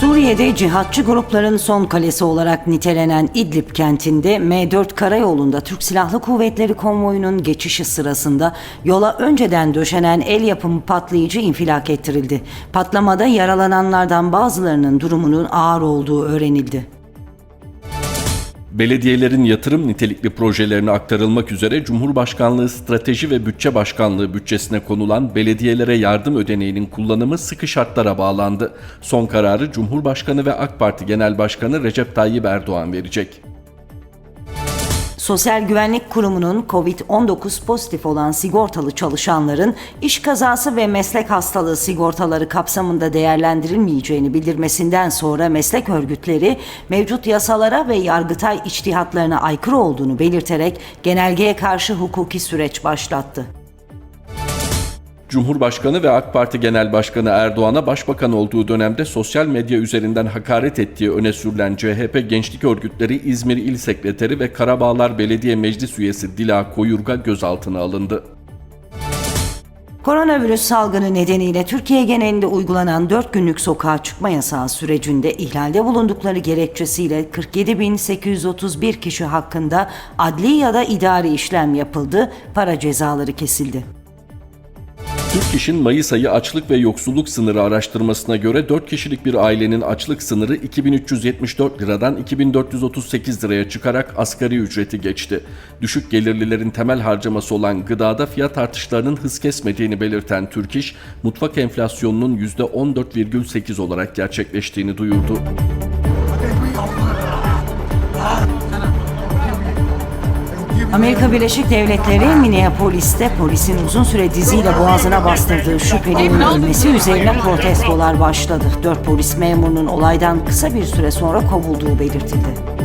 Suriye'de cihatçı grupların son kalesi olarak nitelenen İdlib kentinde M4 karayolunda Türk Silahlı Kuvvetleri konvoyunun geçişi sırasında yola önceden döşenen el yapımı patlayıcı infilak ettirildi. Patlamada yaralananlardan bazılarının durumunun ağır olduğu öğrenildi. Belediyelerin yatırım nitelikli projelerine aktarılmak üzere Cumhurbaşkanlığı Strateji ve Bütçe Başkanlığı bütçesine konulan belediyelere yardım ödeneğinin kullanımı sıkı şartlara bağlandı. Son kararı Cumhurbaşkanı ve AK Parti Genel Başkanı Recep Tayyip Erdoğan verecek. Sosyal Güvenlik Kurumu'nun COVID-19 pozitif olan sigortalı çalışanların iş kazası ve meslek hastalığı sigortaları kapsamında değerlendirilmeyeceğini bildirmesinden sonra meslek örgütleri mevcut yasalara ve yargıtay içtihatlarına aykırı olduğunu belirterek genelgeye karşı hukuki süreç başlattı. Cumhurbaşkanı ve AK Parti Genel Başkanı Erdoğan'a başbakan olduğu dönemde sosyal medya üzerinden hakaret ettiği öne sürülen CHP Gençlik Örgütleri İzmir İl Sekreteri ve Karabağlar Belediye Meclis Üyesi Dila Koyurga gözaltına alındı. Koronavirüs salgını nedeniyle Türkiye genelinde uygulanan 4 günlük sokağa çıkma yasağı sürecinde ihlalde bulundukları gerekçesiyle 47.831 kişi hakkında adli ya da idari işlem yapıldı, para cezaları kesildi. Türk İş'in Mayıs ayı açlık ve yoksulluk sınırı araştırmasına göre 4 kişilik bir ailenin açlık sınırı 2374 liradan 2438 liraya çıkarak asgari ücreti geçti. Düşük gelirlilerin temel harcaması olan gıdada fiyat artışlarının hız kesmediğini belirten Türk İş, mutfak enflasyonunun %14,8 olarak gerçekleştiğini duyurdu. Amerika Birleşik Devletleri Minneapolis'te polisin uzun süre diziyle boğazına bastırdığı şüphelinin ölmesi üzerine protestolar başladı. Dört polis memurunun olaydan kısa bir süre sonra kovulduğu belirtildi.